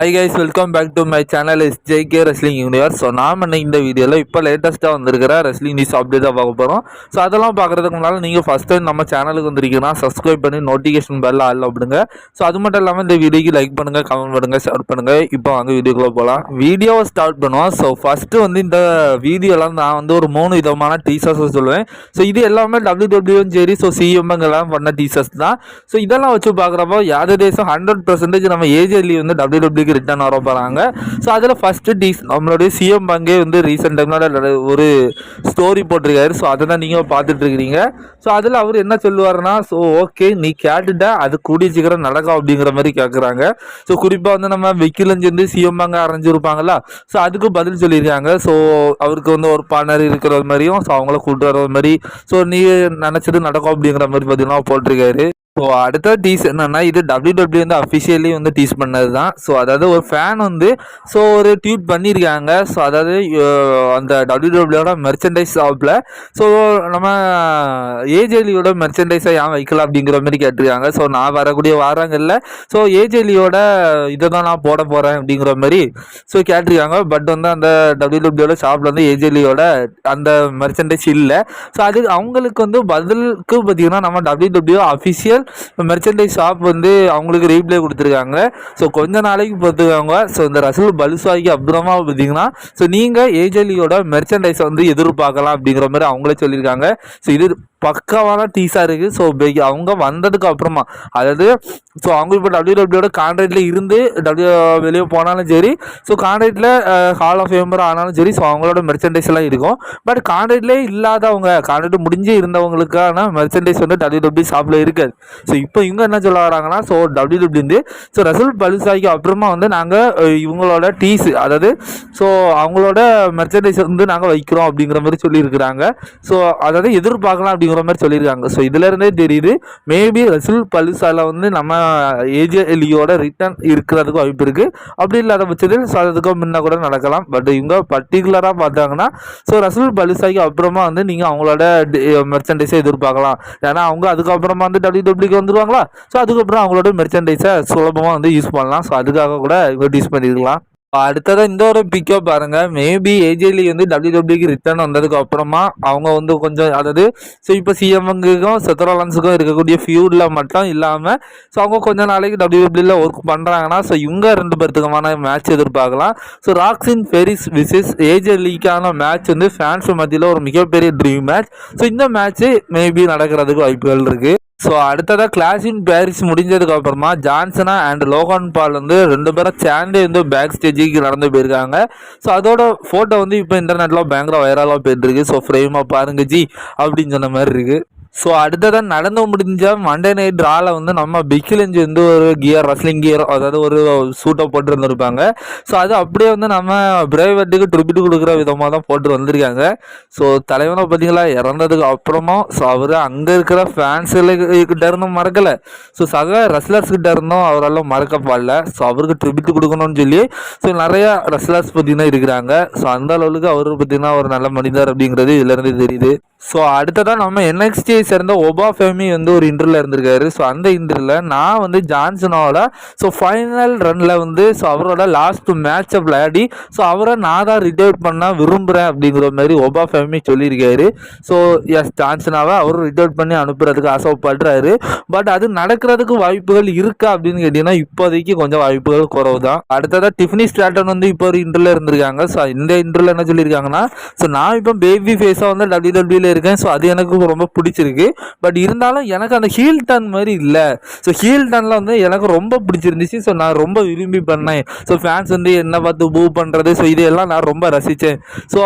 Hi guys welcome back to my channel is JK wrestling universe so நாம் இன்னைக்கு இந்த வீடியோவில் இப்போ லேட்டஸ்ட்டாக வந்திருக்கிற ரெஸ்லிங் நியூஸ் அப்டேட் தான் பார்க்க போகிறோம் ஸோ அதெல்லாம் பார்க்குறதுக்கு முன்னால் நீங்கள் ஃபஸ்ட் டைம் நம்ம சேனலுக்கு வந்திருக்கீங்கன்னா சப்ஸ்கிரைப் பண்ணி நோட்டிஃபிகேஷன் பெல் ஆல் அப்படிங்க ஸோ அது மட்டும் இல்லாமல் இந்த வீடியோக்கு லைக் பண்ணுங்கள் கமெண்ட் பண்ணுங்கள் ஷேர் பண்ணுங்கள் இப்போ வாங்க வீடியோக்குள்ளே போகலாம் வீடியோவை ஸ்டார்ட் பண்ணுவோம். ஸோ ஃபஸ்ட்டு வந்து இந்த வீடியோலாம் நான் வந்து ஒரு மூணு விதமான டீசர்ஸை சொல்லுவேன். ஸோ இது எல்லாமே டபிள்யூ டபிள்யூஎம் சரி ஸோ சிஎம்எங்கெல்லாம் பண்ண டீசர்ஸ் தான். ஸோ இதெல்லாம் வச்சு பார்க்குறப்போ யாத தேசம் ஹண்ட்ரட் பர்சன்டேஜ் நம்ம ஏஜ்லி வந்து டபிள்யூ டபிள்யூக்கு ரிட்டர்ன் வர போகிறாங்க ஸோ அதில் ஃபஸ்ட்டு டீஸ் நம்மளுடைய சிஎம் பங்கே வந்து ரீசெண்ட் டைமில் ஒரு ஸ்டோரி போட்டிருக்காரு. ஸோ அதை தான் நீங்கள் பார்த்துட்ருக்கிறீங்க ஸோ அதில் அவர் என்ன சொல்லுவாருன்னா ஸோ ஓகே நீ கேட்டுட்ட அது கூடிய சீக்கிரம் நடக்கும் அப்படிங்கிற மாதிரி கேட்குறாங்க ஸோ குறிப்பாக வந்து நம்ம வெக்கிலஞ்சு வந்து சிஎம் பங்க அரைஞ்சிருப்பாங்கல்ல ஸோ அதுக்கு பதில் சொல்லியிருக்காங்க. ஸோ அவருக்கு வந்து ஒரு பார்ட்னர் இருக்கிற மாதிரியும் ஸோ அவங்கள கூட்டு வர மாதிரி ஸோ நீ நினச்சது நடக்கும் அப்படிங்கிற மாதிரி பார்த்தீங்கன்னா போட்டிருக்காரு. ஸோ அடுத்த டீஸ் என்னன்னா இது டபிள்யூ டபிள்யூ வந்து அஃபிஷியலி வந்து டீஸ் பண்ணது தான் ஸோ அதாவது ஒரு ஃபேன் வந்து ஸோ ஒரு ட்வீட் பண்ணியிருக்காங்க. ஸோ அதாவது அந்த டபிள்யூ டபிள்யூட மெர்ச்சன்டைஸ் ஷாப்பில் ஸோ நம்ம ஏஜேலியோட மெர்ச்சன்டைஸை ஏன் வைக்கலாம் அப்படிங்கிற மாதிரி கேட்டிருக்காங்க. ஸோ நான் வரக்கூடிய வாரங்களில் ஸோ ஏஜேலியோட இதை தான் நான் போட போகிறேன் அப்படிங்கிற மாதிரி ஸோ கேட்டிருக்காங்க. பட் வந்து அந்த டபிள்யூ டபிள்யூட ஷாப்பில் வந்து ஏஜேலியோட அந்த மெர்ச்சன்டைஸ் இல்லை. ஸோ அது அவங்களுக்கு வந்து பதிலுக்கு பார்த்தீங்கன்னா நம்ம W W official merchandise shop வந்து அவங்களுக்கு ரீப்ளே கொடுத்துருக்காங்க. ஸோ கொஞ்ச நாளைக்கு பார்த்துக்கோங்க. ஸோ இந்த ரசூல் பலுசாகி அப்புறமா பார்த்தீங்கன்னா ஸோ நீங்கள் ஏஜலியோட மெர்ச்சன்டைஸை வந்து எதிர்பார்க்கலாம் அப்படிங்கிற மாதிரி அவங்களே சொல்லியிருக்காங்க. ஸோ இது பக்காவான டீஸாக இருக்குது ஸோ அவங்க வந்ததுக்கு அப்புறமா அதாவது ஸோ அவங்க இப்போ டபிள்யூ டபிள்யூட கான்ட்ராக்டில் இருந்து டபிள்யூ வெளியே போனாலும் சரி ஸோ கான்ட்ராக்டில் ஹால் ஆஃப் ஃபேமர் ஆனாலும் சரி ஸோ அவங்களோட மெர்ச்சன்டைஸ் எல்லாம் இருக்கும். பட் கான்ட்ராக்ட்லேயே இல்லாதவங்க கான்ட்ராக்ட் முடிஞ்சு இருந்தவங்களுக்கான மெர்ச்சன்டைஸ் வந்து டபிள்யூ டபிள்யூ ஷாப்பில் இருக்காது. ஸோ இப்போ இவங்க என்ன சொல்ல வராங்கன்னா so W W so Rasool பலுசாய்க்கு அப்புறமா வந்து நாங்கள் இவங்களோட டீஸ் அதாவது ஸோ அவங்களோட மெர்ச்சன்டைஸ் வந்து நாங்கள் வைக்கிறோம் அப்படிங்கிற மாதிரி சொல்லியிருக்கிறாங்க. ஸோ அதாவது எதிர்பார்க்கலாம் அப்படிங்கிற மாதிரி சொல்லியிருக்காங்க. ஸோ இதுலேருந்தே தெரியுது மேபி ரசூல் பலுசாவில் வந்து நம்ம ஏஜியோட ரிட்டர்ன் இருக்கிறதுக்கும் வாய்ப்பு இருக்குது அப்படி இல்லாத பட்சத்தில் ஸோ முன்ன கூட நடக்கலாம். பட் இவங்க பர்டிகுலராக பார்த்தாங்கன்னா ஸோ ரசூல் பலிசாய்க்கு அப்புறமா வந்து நீங்கள் அவங்களோட மெர்ச்சன்டைஸை எதிர்பார்க்கலாம். ஏன்னா அவங்க அதுக்கப்புறமா வந்து டபிள்யூ டபிள்யூக்கு வந்துருவாங்களா? ஸோ அதுக்கப்புறம் அவங்களோட மெர்ச்சன்டைஸை சுலபமாக வந்து யூஸ் பண்ணலாம். ஸோ அதுக்காக கூட இவங்க யூஸ் பண்ணியிருக்கலாம் அடுத்ததாக இந்த ஒரு பிக்கப் பாருங்க. மேபி ஏஜேலி வந்து டபிள்யூ டபிள்யூக்கு ரிட்டர்ன் வந்ததுக்கு அப்புறமா அவங்க வந்து கொஞ்சம் அதாவது ஸோ இப்போ சிஎம்ங்குக்கும் செத்ரோலன்ஸுக்கும் இருக்கக்கூடிய ஃபியூடில் மட்டும் இல்லாமல் ஸோ அவங்க கொஞ்ச நாளைக்கு டபிள்யூ டபிள்யூல ஒர்க் பண்ணுறாங்கன்னா ஸோ இவங்க ரெண்டு பேர்த்துக்குமான மேட்ச் எதிர்பார்க்கலாம். ஸோ ராக்ஸின் ஃபெரிஸ் விசிஸ் ஏஜேலிக்கான மேட்ச் வந்து ஃபேன்ஸ் மத்தியில் ஒரு மிகப்பெரிய ட்ரீம் மேட்ச் ஸோ இந்த மேட்ச்சு மேபி நடக்கிறதுக்கு வாய்ப்புகள் இருக்குது ஸோ அடுத்ததாக கிளாஸ் பேரிஸ் முடிஞ்சதுக்கு அப்புறமா ஜான்சனா அண்ட் லோகான் பால் வந்து ரெண்டு பேரும் சேர்ந்து வந்து பேக் ஸ்டேஜுக்கு நடந்து போயிருக்காங்க. ஸோ அதோட ஃபோட்டோ வந்து இப்போ இன்டர்நெட்டில் பயங்கர வைரலாக போயிட்டு இருக்கு. ஸோ ஃப்ரேமாக பாருங்க ஜி அப்படின்னு சொன்ன மாதிரி இருக்குது ஸோ அடுத்ததாக நடந்து முடிஞ்சால் மண்டே நைட் ட்ராவில் வந்து நம்ம பிக்கிலஞ்சி வந்து ஒரு கியர் ரஸ்லிங் கியர் அதாவது ஒரு சூட்டை போட்டு இருந்திருப்பாங்க. ஸோ அது அப்படியே வந்து நம்ம பிரைவேட்டுக்கு ட்ரிபியூட் கொடுக்குற விதமாக தான் போட்டு வந்திருக்காங்க. ஸோ தலைவனை பார்த்தீங்களா? இறந்ததுக்கு அப்புறமா ஸோ அவர் அங்கே இருக்கிற ஃபேன்ஸுகிட்ட இருந்தும் மறக்கலை. ஸோ சக ரெஸ்லர்ஸ் இருந்தும் அவரால் மறக்க பாடல. ஸோ அவருக்கு ட்ரிபியூட் கொடுக்கணும்னு சொல்லி ஸோ நிறையா ரெஸ்லர்ஸ் பார்த்தீங்கன்னா இருக்கிறாங்க. ஸோ அந்த அளவுக்கு அவர் பார்த்தீங்கன்னா ஒரு நல்ல மனிதர் அப்படிங்கிறது இதுலேருந்து தெரியுது. ஸோ அடுத்ததாக நம்ம என்எக்ஸ்டியை சேர்ந்த ஒபா ஃபேமி வந்து ஒரு இன்டர்வில் இருந்திருக்காரு. ஸோ அந்த இன்டர்வில் நான் வந்து ஜான்சனோட ஸோ ஃபைனல் ரனில் வந்து ஸோ அவரோட லாஸ்ட் மேட்சை விளையாடி ஸோ அவரை நான் தான் ரிட்டையர் பண்ண விரும்புகிறேன் அப்படிங்கிற மாதிரி ஒபா ஃபேமி சொல்லியிருக்காரு. ஸோ எஸ் ஜான்சனாவை அவர் ரிட்டையர் பண்ணி அனுப்புறதுக்கு ஆசைப்படுறாரு. பட் அது நடக்கிறதுக்கு வாய்ப்புகள் இருக்கா அப்படின்னு கேட்டிங்கன்னா இப்போதைக்கு கொஞ்சம் வாய்ப்புகள் குறவு தான் அடுத்ததாக டிஃபினி ஸ்டாட்டன் வந்து இப்போ ஒரு இன்டர்வில் இருந்திருக்காங்க. ஸோ இந்த இன்டர்வில் என்ன சொல்லியிருக்காங்கன்னா ஸோ நான் இப்போ பேபி ஃபேஸாக வந்து டபிள்யூ இருக்கேன். ஸோ அது எனக்கு ரொம்ப பிடிச்சிருக்கு. பட் இருந்தாலும் எனக்கு அந்த ஹீல் டன் மாதிரி இல்லை. ஸோ ஹீல் டன்ல வந்து எனக்கு ரொம்ப பிடிச்சிருந்துச்சு. ஸோ நான் ரொம்ப விரும்பி பண்ணேன். ஸோ ஃபேன்ஸ் வந்து என்ன பார்த்து மூவ் பண்ணுறது ஸோ இதையெல்லாம் நான் ரொம்ப ரசித்தேன் ஸோ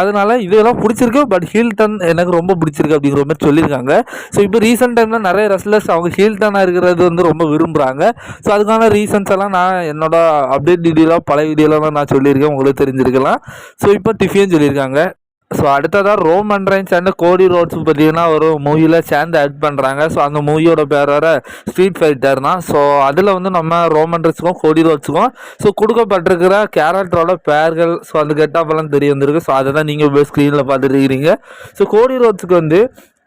அதனால இதெல்லாம் பிடிச்சிருக்கு. பட் ஹீல் டன் எனக்கு ரொம்ப பிடிச்சிருக்கு அப்படிங்கிற மாதிரி சொல்லியிருக்காங்க. ஸோ இப்போ ரீசெண்ட் டைமில் நிறைய ரெஸ்லர்ஸ் அவங்க ஹீல் டனாக இருக்கிறது வந்து ரொம்ப விரும்புகிறாங்க ஸோ அதுக்கான ரீசன்ஸ் எல்லாம் நான் என்னோட அப்டேட் வீடியோலாம் பழைய வீடியோலாம் நான் சொல்லியிருக்கேன். உங்களுக்கு தெரிஞ்சிருக்கலாம். ஸோ இப்போ டிஃபியும் சொல்லியிருக்காங்க. ஸோ அடுத்ததாக Roman Reigns and Cody Rhodes பார்த்தீங்கன்னா ஒரு மூவியில் சேர்ந்து ஆட் பண்ணுறாங்க ஸோ அந்த மூவியோட பேர் வர ஸ்ட்ரீட் ஃபைட்டர் தான் ஸோ அதில் வந்து நம்ம ரோமன் ரைன்ஸுக்கும் கோடி ரோட்ஸுக்கும் ஸோ கொடுக்கப்பட்டிருக்கிற கேரக்டரோட பேர்கள் ஸோ அந்த கெட்டாப்பெல்லாம் தெரிய வந்திருக்கு. ஸோ அதை தான் நீங்கள் ஸ்க்ரீனில் பார்த்துட்டு ஸோ கோடி ரோட்ஸுக்கு வந்து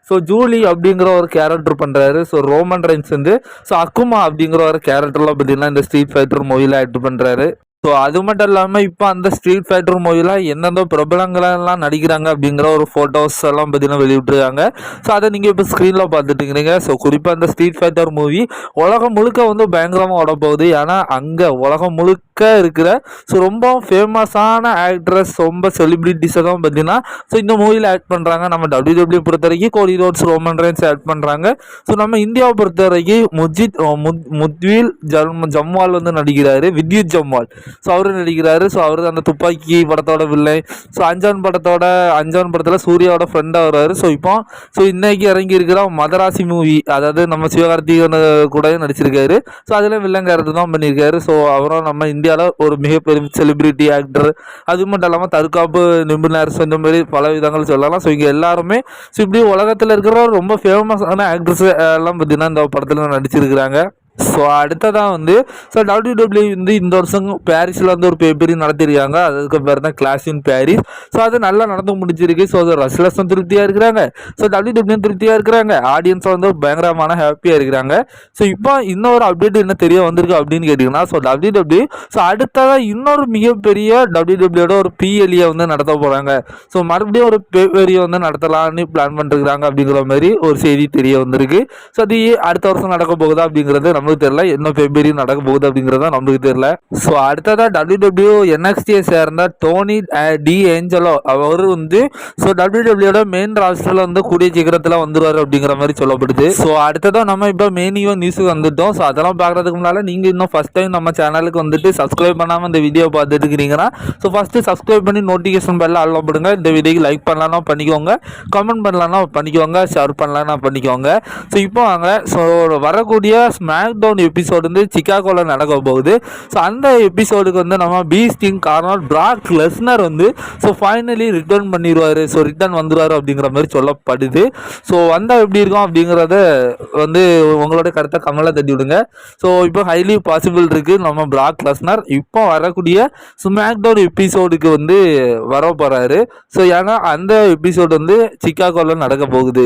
ஸோ ஜூலி அப்படிங்கிற ஒரு கேரக்டர் பண்ணுறாரு ஸோ ரோமன் ரைன்ஸ் வந்து ஸோ அக்குமா அப்படிங்கிற ஒரு கேரக்டர்லாம் பார்த்தீங்கன்னா இந்த ஸ்ட்ரீட் ஃபைட்டர் மூவியில் ஆக்ட் பண்ணுறாரு ஸோ அது மட்டும் இல்லாமல் இப்போ அந்த ஸ்ட்ரீட் ஃபைட்டர் மூவியில் எந்தெந்த பிரபலங்களெல்லாம் நடிக்கிறாங்க அப்படிங்கிற ஒரு ஃபோட்டோஸ் எல்லாம் பார்த்தீங்கன்னா வெளியிட்ருக்காங்க ஸோ அதை நீங்கள் இப்போ ஸ்க்ரீனில் பார்த்துட்டுருக்கிறீங்க ஸோ குறிப்பாக அந்த ஸ்ட்ரீட் ஃபைட்டர் மூவி உலகம் முழுக்க வந்து பயங்கரமாக ஓட போகுது ஏன்னா அங்கே உலகம் முழுக்க இருக்கிற ஸோ ரொம்ப ஃபேமஸான ஆக்ட்ரஸ் ரொம்ப செலிப்ரிட்டிஸை தான் பார்த்தீங்கன்னா ஸோ இந்த மூவியில் ஆக்ட் பண்ணுறாங்க நம்ம டபிள்யூ டபிள்யூ பொறுத்த வரைக்கும் Cody Rhodes Roman Reigns act பண்ணுறாங்க ஸோ நம்ம இந்தியாவை பொறுத்த வரைக்கும் முஜித் முத்வீல் ஜம் ஜம்வால் வந்து நடிக்கிறாரு. வித்யுத் ஜம்வால். ஸோ அவரு நடிக்கிறாரு. ஸோ அவர் அந்த துப்பாக்கி படத்தோட வில்லை ஸோ அஞ்சான் படத்தோட அஞ்சான் படத்தில் சூர்யாவோட ஃப்ரெண்டாக வருவார். ஸோ இப்போ ஸோ இன்னைக்கு இறங்கி இருக்கிற மதராசி மூவி அதாவது நம்ம சிவகார்த்திகன் கூட நடிச்சிருக்காரு. ஸோ அதில் வில்லங்கிறது தான் பண்ணியிருக்காரு. ஸோ அவரும் நம்ம இந்தியாவில் ஒரு மிகப்பெரும் செலிபிரிட்டி ஆக்டர் அது மட்டும் இல்லாமல் தற்காப்பு நிபுணர் ஸோ இந்த மாதிரி பல விதங்கள் சொல்லலாம். ஸோ இங்கே எல்லாருமே ஸோ இப்படி உலகத்தில் இருக்கிற ரொம்ப ஃபேமஸான ஆக்ட்ரஸ் எல்லாம் பார்த்தீங்கன்னா இந்த படத்தில் நடிச்சிருக்கிறாங்க. ஸோ அடுத்ததாக வந்து ஸோ டபிள்யூடபிள்யூ வந்து இந்த வருஷம் பாரிஸில் வந்து ஒரு பெரிய நடத்திருக்காங்க. அதுக்கு பேர் தான் கிளாஸ் இன் பாரிஸ் ஸோ அது நல்லா நடந்து முடிஞ்சிருக்கு. ஸோ அது ரஸ்லஸும் திருப்தியாக இருக்கிறாங்க. ஸோ டபிள்யூடபிள்யூ திருப்தியாக இருக்கிறாங்க. ஆடியன்ஸும் வந்து பயங்கரமான ஹாப்பியாக இருக்கிறாங்க. ஸோ இப்போ இன்னொரு அப்டேட் என்ன தெரிய வந்திருக்கு அப்படின்னு கேட்டிங்கன்னா ஸோ டபிள்யூடபிள்யூ ஸோ அடுத்ததாக இன்னொரு மிகப்பெரிய டபிள்யூடபிள்யூட ஒரு பிஎல்ஏ வந்து நடத்த போகிறாங்க ஸோ மறுபடியும் ஒரு பெரிய வந்து நடத்தலாம்னு பிளான் பண்ணிருக்கிறாங்க அப்படிங்கிற மாதிரி ஒரு செய்தி தெரிய வந்திருக்கு. ஸோ அது அடுத்த வருஷம் நடக்க போகுதா அப்படிங்கிறது நம்ம நம்மளுக்கு தெரியல என்ன பெரிய நடக்க போகுது அப்படிங்கிறத நம்மளுக்கு தெரியல. ஸோ அடுத்ததாக டபிள்யூ டபிள்யூ என்எக்ஸ்டியை சேர்ந்த டோனி டி ஏஞ்சலோ அவர் வந்து ஸோ டபிள்யூ டபிள்யூட மெயின் ராஸ்டரில் வந்து கூடிய சீக்கிரத்தில் வந்துருவார் அப்படிங்கிற மாதிரி சொல்லப்படுது. ஸோ அடுத்ததாக நம்ம இப்போ மெயின் ஈவன் நியூஸுக்கு வந்துட்டோம். ஸோ அதெல்லாம் பார்க்கறதுக்கு முன்னால் நீங்கள் இன்னும் ஃபஸ்ட் டைம் நம்ம சேனலுக்கு வந்துட்டு சப்ஸ்கிரைப் பண்ணாமல் இந்த வீடியோ பார்த்துட்டு இருக்கிறீங்கன்னா ஸோ ஃபஸ்ட்டு சப்ஸ்கிரைப் பண்ணி நோட்டிஃபிகேஷன் பெல்ல அலோ பண்ணுங்க. இந்த வீடியோக்கு லைக் பண்ணலாம்னா பண்ணிக்கோங்க. கமெண்ட் பண்ணலாம்னா பண்ணிக்கோங்க. ஷேர் பண்ணலாம்னா பண்ணிக்கோங்க. ஸோ இப்போ வாங்க. ஸோ வரக்கூடிய ஸ்மாக் டவுன் எபிசோடு வந்து சிக்காகோவில் நடக்க போகுது. ஸோ அந்த எபிசோடுக்கு வந்து நம்ம பீஸ்டிங் கார்னால் பிராக் லெஸ்னர் வந்து ஸோ ஃபைனலி ரிட்டர்ன் பண்ணிடுவார் ஸோ ரிட்டர்ன் வந்துடுவார் அப்படிங்கிற மாதிரி சொல்லப்படுது. ஸோ வந்தால் எப்படி இருக்கும் அப்படிங்கிறத வந்து உங்களோட கருத்தை கமலை தட்டி விடுங்க. ஸோ இப்போ ஹைலி பாசிபிள் இருக்குது நம்ம பிராக் லெஸ்னர் இப்போ வரக்கூடிய ஸ்மாக் டவுன் எபிசோடுக்கு வந்து வர போகிறாரு ஸோ ஏன்னா அந்த எபிசோடு வந்து சிக்காகோவில் நடக்க போகுது.